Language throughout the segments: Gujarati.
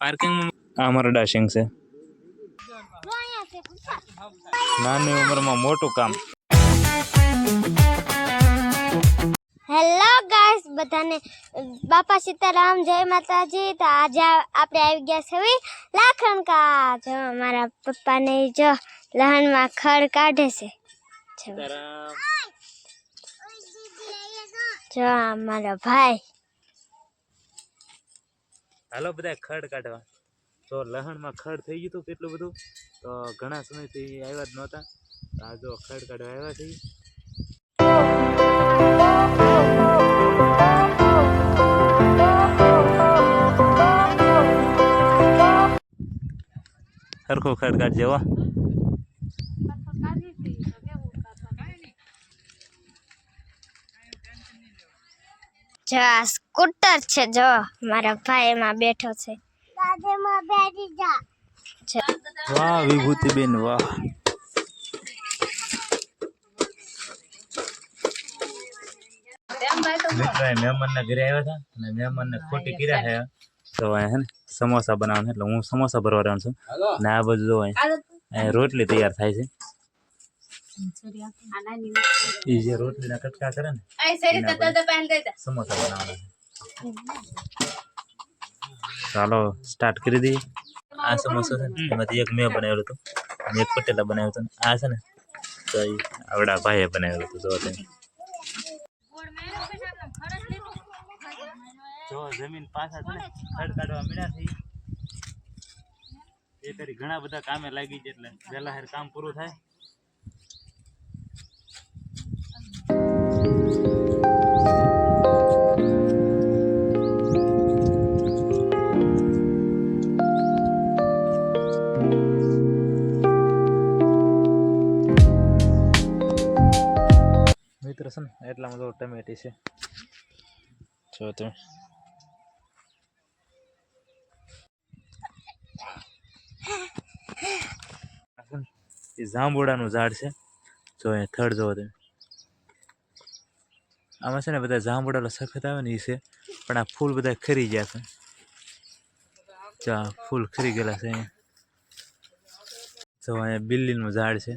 પાર્કિંગમાં આ અમારો ડાશિંગ છે નાની ઉંમરમાં મોટું કામ હેલો ગાઈસ બધાને બાપા સીતારામ જય માતાજી તો આજે આ- આપણે આવી ગયા છે લાખણ કા જો મારા પપ્પાને જો લહણમાં ખડ કાઢે છે જો. જો આ મારા ભાઈ હાલો બધા ખડ કાઢવા. તો લહણમાં ખડ થઈ ગયું હતું કેટલું બધું, તો ઘણા સમયથી આવ્યા જ નહોતા. આ જો ખડ કાઢવા આવ્યા છીએ. સરખો ખડ કાઢ જેવા જો આ સ્કૂટર છે જો. મારા ભાઈ એમાં બેઠો છે. વાહ વાહ વિભૂતિબેન વાહ. મહેમાનના ઘરે આવ્યા હતા અને મહેમાનને ખોટી કર્યા છે. તો અહીંયા હે ને સમોસા બનાવવાના એટલે હું સમોસા ભરવા રહ્યો છું. ને આ બધું જો અહીંયા અહીંયા રોટલી તૈયાર થાય છે. એ જે રોટલીના કટકા કરે ને સમોસા બનાવવાના ચાલો સ્ટાર્ટ કરી દઈએ આ સમોસા છે ને એમાંથી એક મેં બનાવેલું હતું અને એક પટેલા બનાવ્યું હતું આ છે ને તો એ આવડા ભાઈએ બનાવેલું હતું જો તમે જો જમીન પાછા છે ને ખડ કાઢવા મળ્યા છે એ કરી ઘણા બધા કામે લાગી છે એટલે વહેલા હેર કામ પૂરું થાય મિત્રો છે ને એટલામાં તો ટમેટી છે. જો તમે. એ જાંબુડાનું ઝાડ છે. જો અહીંયા થડ જોવો તમે. આમાં છે ને બધા જાંબુડા સખત આવે ને એ છે, પણ આ ફૂલ બધા ખરી ગયા છે. જો આ ફૂલ ખરી ગયેલા છે અહીંયા. જો અહીંયા બિલ્લીનું ઝાડ છે.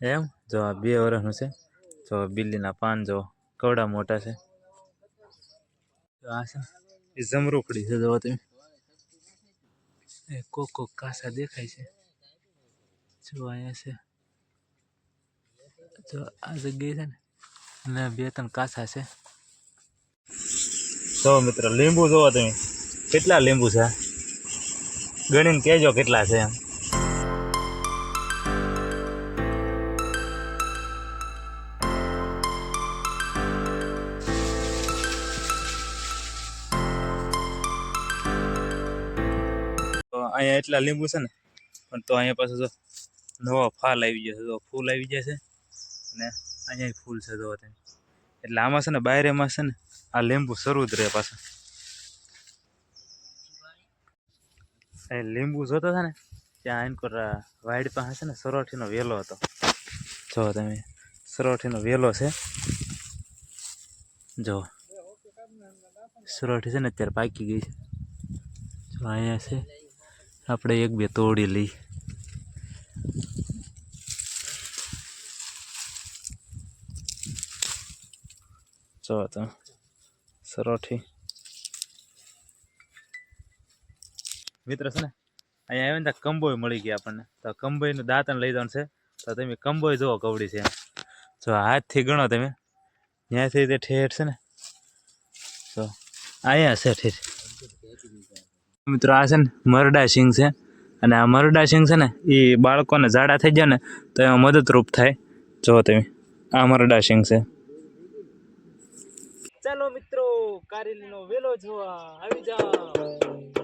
એમ? જો આ બે વર્ષનું છે. જો બિલ્લીના પાન જો કવડા મોટા છે. તો આ છે. એ જમરૂખડી છે જોવા તમે. એ કોક કોક કાસા દેખાય છે. જો અહીંયા છે. જો આ જગ્યાએ છે ને ને બે ત્રણ કાસા છે. તો મિત્ર, લીંબુ જોવો તમે. કેટલા લીંબુ છે? ગણીને કહેજો કેટલા છે એમ. અહીંયા એટલા લીંબુ છે ને, પણ તો અહીંયા પાછું જો નવો ફાલ આવી જશે તો ફૂલ આવી જશે અને અહીંયા ફૂલ છે જો એટલે આમાં છે ને બાયરેમાં છે ને, આ લીંબુ શરૂ જ રહે પાછા. એ લીંબુ જોતો હતા ને, ત્યાં આનકોર વાઈડ પાસે છે ને સરોઠીનો વેલો હતો. જો તમે સરોઠીનો વેલો છે. જો સરોઠી છે ને, અત્યારે પાકી ગઈ છે. જો અહીંયા છે. આપણે એક બે તોડી લઈ જો તો સરોઠી મિત્ર છે ને, અહીંયા આવે ને ત્યાં કંબોય મળી ગયા આપણને. તો કંબોયનું દાંતણ લઈ જવાનું છે. તો તમે કંબોય જુઓ કવડી છે જો હાથથી ગણો તમે. ત્યાંથી તે ઠેઠ છે ને. તો અહીંયા છે ઠેઠ. મિત્રો, આ છે ને મરડા સિંગ છે. અને આ મરડા સિંગ છે ને એ બાળકોને ઝાડા થઈ જાય ને, તો એમાં મદદરૂપ થાય. જો તમે, આ મરડા સિંગ છે. ચાલો મિત્રો, કારેલીનો વેલો જોવા આવી જાઓ.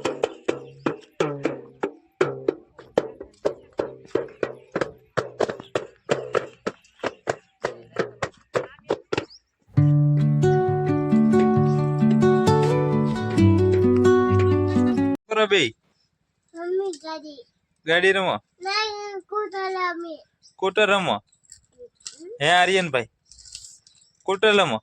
ગાડી. ગાડી રમો? સ્કૂટર રમો. હે આર્યનભાઈ સ્કૂટર રમો?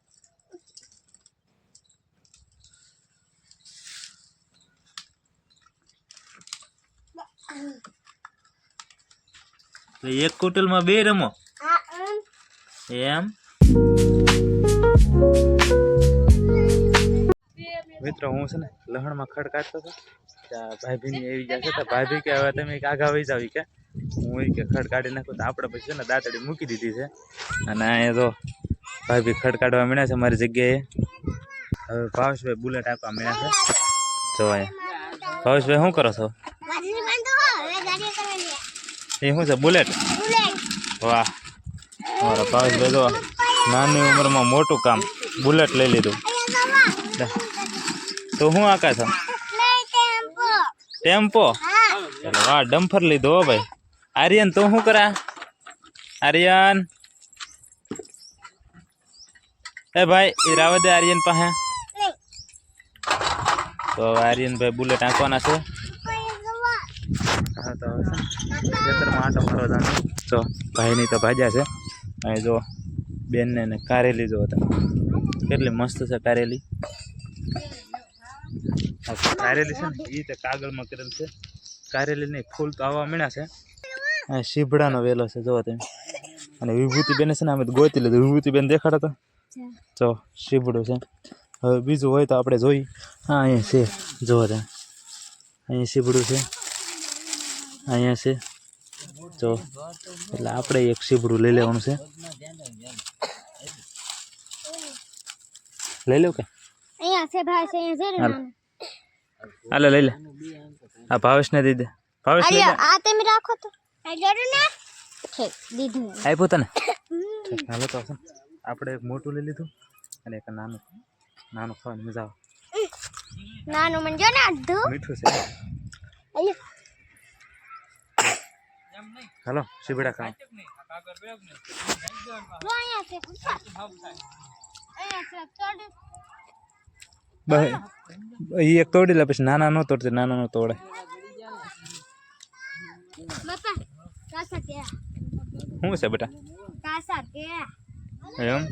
તો એક કોટલમાં બે રમો? એમ? મિત્રો હું છે ને લહણમાં ખડ કાઢતો હતો. ભાભીની એવી ગયા છે? તો ભાભી કે હવે તમે આગા વહી જાવ કે. હું કે ખડ કાઢી નાખું. તો આપણે પછી છે ને દાંતડી મૂકી દીધી છે. અને અહીંયા તો ભાભી ખડ કાઢવા મળ્યા છે મારી જગ્યાએ. હવે ભાવેશભાઈ બુલેટ આપવા મળ્યા છે. જો અહીંયા. ભાવેશભાઈ શું કરો છો? એ શું છે બુલેટ? વાહ. મારા ભાવેશભાઈ જો નાની ઉંમરમાં મોટું કામ. બુલેટ લઈ લીધું. તો હું આકા છો નહીં ટેમ્પો ટેમ્પો? હા વાહ, ડમ્ફર લીધો હો ભાઈ. આર્યન, તું શું કરા? આર્યન. એ ભાઈ, એ રાવા દે આર્યન પાસે. તો આર્યન ભાઈ બુલેટ આંકવાના છે. હા, તો ભાઈની તો ભાજ્યા છે. અહીં જો, બેનને કારેલી જો હતા. કેટલી મસ્ત છે કારેલી. કારેલી છે ને એ તો કાગળમાં કરેલ છે. કારેલી નહીં ફૂલ તો આવવા મળ્યા છે. આ શીભડાનો વેલો છે જોવા તમે. અને વિભૂતિબેન છે ને અમે ગોતી લીધું. વિભૂતિબેન બેન તો? જો. શીભડું છે. હવે બીજું હોય તો આપણે જોઈ હા અહીંયા છે. જોવા તમે. અહીંયા શીભડું છે. અહીંયા છે. જો. એટલે આપણે એક શીભડું લઈ લેવાનું છે. લઈ લો કે? અહીંયા છે ભાઈ છે અહીંયા છે હાલ. લઈ લે. આ ભાવેશને દઈ દે ભાવેશ આ તમે રાખો તો. દીધું આપ્યું તને. હાલો તો આપણે એક મોટું લઈ લીધું અને એક નાનું. નાનું ખાવાની મજા આવે. નાનું મને જો ને અડધું મીઠું છે. હાલો શીભડા બાય અહીંયા છે અહીંયા છે તોડ. બસ. એ એક તોડી લે પછી નાના નો તોડતી નાના નો તોડે. શું છે બેટા? એમ?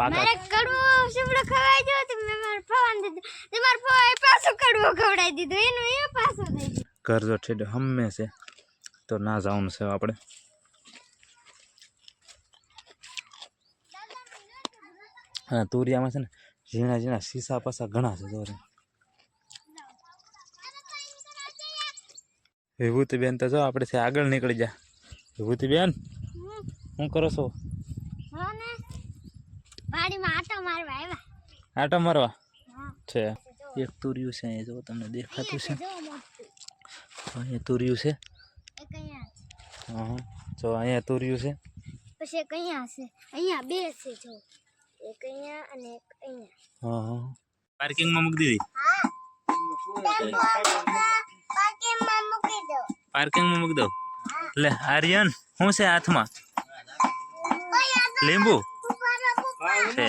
મારે કડવું શીવડો ખવાઈ ગયો તો મેં મારા ફવાને દીધું. તે મારા ફવાએ પાછું કડવું ખવડાવી દીધું એનું એ પાછું ઘર જો ઠેડ હમે છે તો ના જવાનું છે આપણે હા તુરિયામાં છે ને ઝીણા ઝીણા સીસા પાસા ઘણા છે જો વિભૂતિબેન તો જો આપણે આગળ નીકળી જા. વિભૂતિબેન શું કરો છો? આટો મારવા છે. એક તુર્યું છે અહીંયા જો તમને દેખાતું છે. અહીંયા તુર્યું છે. હા જો અહીંયા તુર્યું છે. પછી અહીંયા છે. અહીંયા બે છે જો. એક અહીંયા અને એક અહીંયા હા હા પાર્કિંગમાં મૂકી દીધી પાર્કિંગમાં મૂકી દો પાર્કિંગમાં મૂકી દો લે આર્યન શું છે હાથમાં લીંબુ છે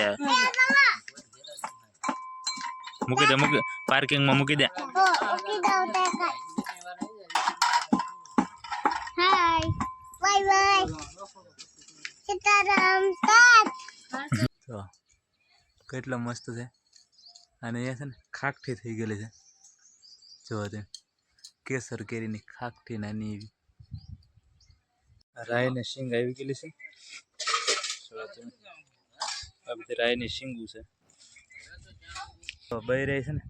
મૂકી દે મૂકી પાર્કિંગમાં મૂકી દે મૂકી દો હાય બાય બાય સીતારામ ટાટ તો કેટલો મસ્ત છે. અને એ છે ને ખાકઠી થઈ ગયેલી છે. જો તે કેસર કેરીની ખાકઠી નાની એવી. રાયને શીંગ આવી ગયેલી છે. આ બધી રાયની શીંગું છે. તો બઈ રહી છે ને.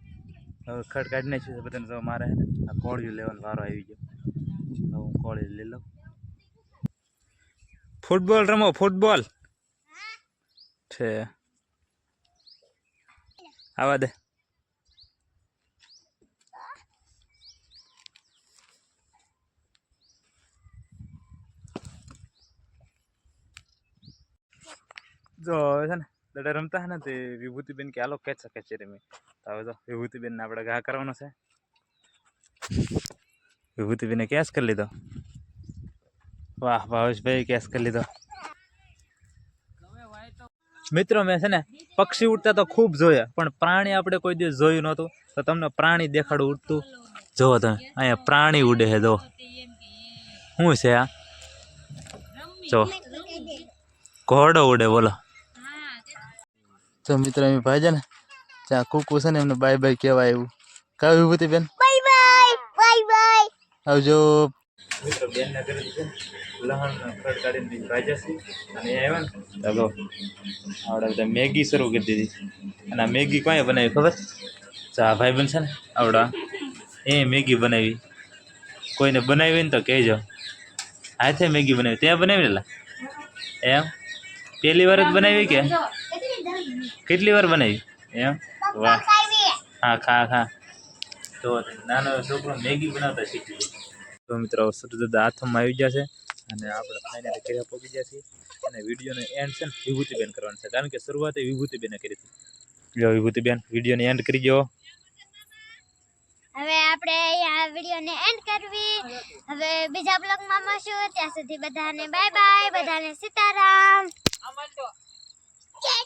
હવે ખડ કાઢી બધાને. તો મારે આ કોળિયું લેવાનો વારો આવી ગયો. હું કોળિયું લઈ લઉં. ફૂટબોલ રમો, ફૂટબોલ. છે. આવા દે. જો છે ને, દડા રમતા હે ને તે વિભૂતિબેન કે, હાલો કેચ શકે છે રમી તો હવે તો વિભૂતિબેનને આપણે ઘા કરવાનો છે. વિભૂતિબેને કેસ કરી લીધો. વાહ ભાવેશભાઈ કેસ કરી લીધો. મિત્રો મેં છે ને પક્ષી ઉડતા તો ખૂબ જોયા પણ પ્રાણી આપણે કોઈ દિવસ જોયું નહોતું. તો તમને પ્રાણી દેખાડું ઉડતું. જુઓ તમે અહીંયા પ્રાણી ઉડે છે જો શું છે આ? જો. ઘોડો ઉડે બોલો. તો મિત્રો એમ ભાઈ છે ને ત્યાં કુકુ છે ને એમને બાય બાય કહેવાય એવું. કયું વિભૂતિ બેન? બાય બાય બાય આવજો. મિત્રો બેનના ઘરે છે ચાલો, આવડે મેગી શરૂ કરી દીધી. અને આ મેગી કોઈ બનાવી ખબર? ચા ભાઈ બનશે ને, આવડા. એ મેગી બનાવી. કોઈને બનાવી ને તો કહેજો. હાથે મેગી બનાવી. ત્યાં બનાવી લા એમ? પહેલી વાર જ બનાવી કે? કેટલી વાર બનાવી? એમ? વાહ. હા, ખા ખા. તો નાનો છોકરો મેગી બનાવતા શીખી તો મિત્રો સતત હાથમાં આવી ગયા છે. અને આપણે ફાઇનલી ઘરે પહોંચી ગયા છીએ. અને વિડીયોનો એન્ડ છે ને વિભૂતિબેન કરવાનો છે. કારણ કે શરૂઆત એ વિભૂતિબેને કરી હતી. લો વિભૂતિબેન વિડીયોને એન્ડ કરી ગયો હવે આપણે આ વિડીયોને એન્ડ કરવી. હવે બીજા બ્લોગમાં મળશું. ત્યાં સુધી બધાને બાય બાય બધાને સીતારામ. જય